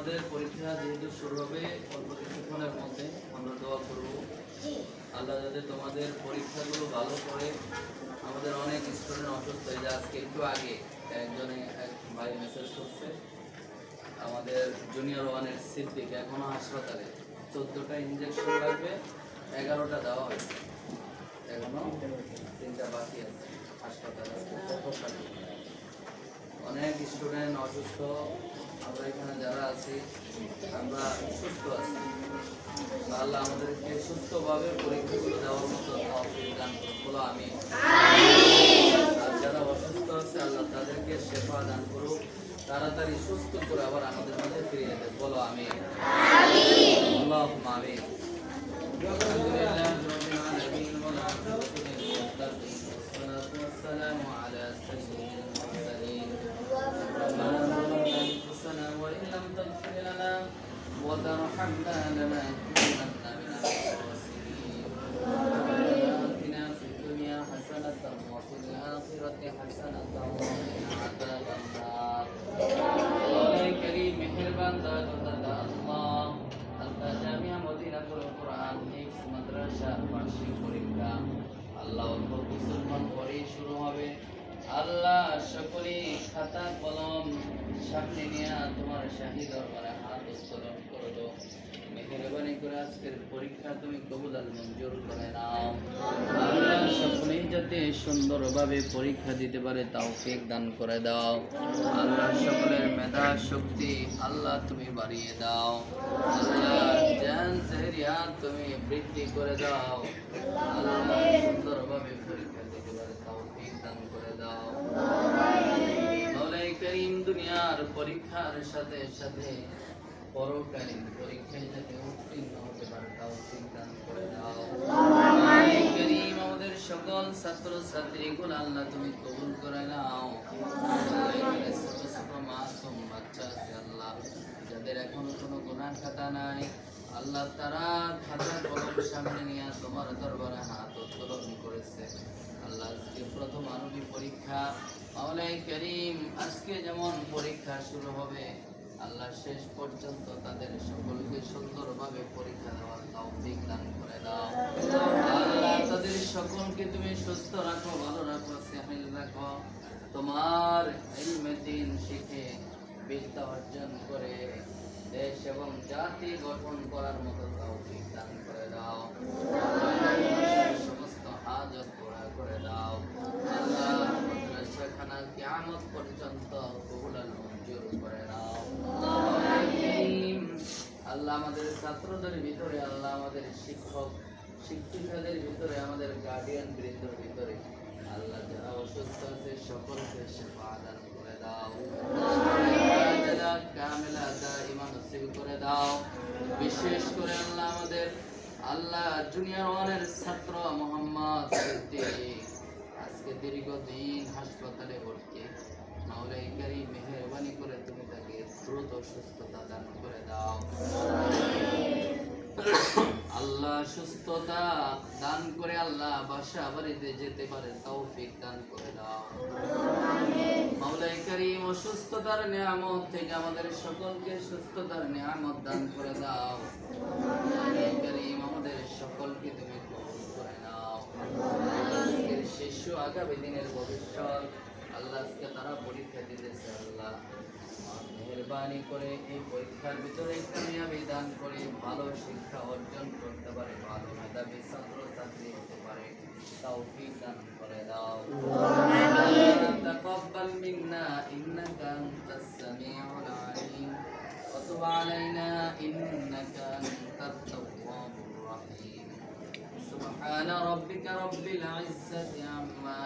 আমাদের পরীক্ষা যেহেতু শুরু হবে, অল্প কিছুক্ষণের মধ্যে আমরা দোয়া করব। আল্লাহ যাতে তোমাদের পরীক্ষাগুলো ভালো করে আমাদের অনেক স্টুডেন্ট অসুস্থ হয়ে যায়। আজকে একটু আগে একজনে এক ভাই মেসেজ করছে, আমাদের জুনিয়র ওয়ানের সিদ্দিক এখনও হাসপাতালে। চোদ্দোটা ইঞ্জেকশন লাগবে, এগারোটা দেওয়া হয়েছে। এখনও তিনটা বাকি আছে, হাসপাতালে অনেক স্টুডেন্ট অসুস্থ। আমরা এখানে যারা আছি আমরা সুস্থ আছি। আল্লাহ আমাদেরকে সুস্থভাবে পরীক্ষাগুলো দেওয়ার মতো দান। বলো আমি আর যারা অসুস্থ আছে আল্লাহ তাদেরকে শেফা দান করুক। তাড়াতাড়ি সুস্থ করে আবার আমাদের মাঝে ফিরিয়ে দেয় বলো আমি আল্লাহ আমি আল্লাহ সকলে খাতা কলম সামনে নিয়ে তোমার শাহী দরবারে হাত উত্তোলন করে দাও মেহেরবানি করে পরীক্ষা তুমি কবুল আর মঞ্জুর করে নাও সুন্দরভাবে পরীক্ষা দিতে পারে তাও ফেক দান করে দাও। আল্লাহ সকলের মেধা শক্তি আল্লাহ তুমি বাড়িয়ে দাও। আল্লাহ জ্ঞান সেহরিয়া তুমি বৃদ্ধি করে দাও। আল্লাহ সুন্দরভাবে পরীক্ষা দিতে পারে তাও ফেক দান করে দাও। করিম দুনিয়ার পরীক্ষার সাথে সাথে পরকালীন পরীক্ষায় যাতে উত্তীর্ণ হতে পারে তাও চিন্তা করে দাও। ছাত্র ছাত্রীগুলো আল্লাহ, তুমি কবুল করে নাও। মাসুম, বাচ্চা আল্লাহ, যাদের এখনও কোনো গুনাহ খাতা নাই। আল্লাহ তারা খাতা কলম সামনে নিয়ে তোমার দরবারে হাত উত্তোলন করেছে। আল্লাহ আজকে প্রথম আরবি পরীক্ষা। মাওলাই করিম, আজকে যেমন পরীক্ষা শুরু হবে, আল্লাহ শেষ পর্যন্ত তাদের সকলকে সুন্দরভাবে পরীক্ষা দেওয়ার তৌফিক দান করে দাও। সকলকে তুমি সুস্থ রাখো, ভালো রাখো সেহিল রাখো। তোমার দিন শিখে বিদ্যা অর্জন করে দেশ এবং জাতি গঠন করার মতো দান করে দাও। সমস্ত হাজত পুরা করে দাও। কিয়ামত পর্যন্ত মঞ্জুর করে দাও। আল্লাহ আমাদের ছাত্রদের ভিতরে, আল্লাহ আমাদের শিক্ষক শিক্ষিকাদের ভিতরে, আমাদের গার্ডিয়ান বৃন্দর ভিতরে, আল্লাহ যারা অসুস্থ আছে, সকলকে সেবা দান করে দাও। বিশেষ করে আল্লাহ আমাদের, আল্লাহ জুনিয়র ছাত্র মোহাম্মদ আজকে দীর্ঘদিন হাসপাতালে ভর্তি। মাওলাই কারি মেহরবানি করে তুমি তাকে দ্রুত সুস্থতা দান করে দাও। আল্লাহ সুস্থতা দান করে আল্লাহ বাসা বাড়িতে যেতে পারে, তৌফিক দান করে দাও। করিম অসুস্থতার নিয়ামত থেকে আমাদের সকলকে সুস্থতার নিয়ামত দান করে দাও। করিম আমাদের সকলকে তুমি কবুল করে নাও। শিশু আগামী দিনের ভবিষ্যৎ আল্লাহ আজকে তারা পরীক্ষা দিতেছে আল্লাহ মেহরবানি করে এই পরীক্ষার ভিতরে কামিয়াবি দান করে ভালো শিক্ষা অর্জন করতে পারে ভালো মেধাবী ছাত্র ছাত্রী হতে পারে তৌফিক দান করে দাও تقبل منا إنك أنت السميع العليم وتب علينا إنك أنت التواب الرحيم سبحان ربك رب العزة عما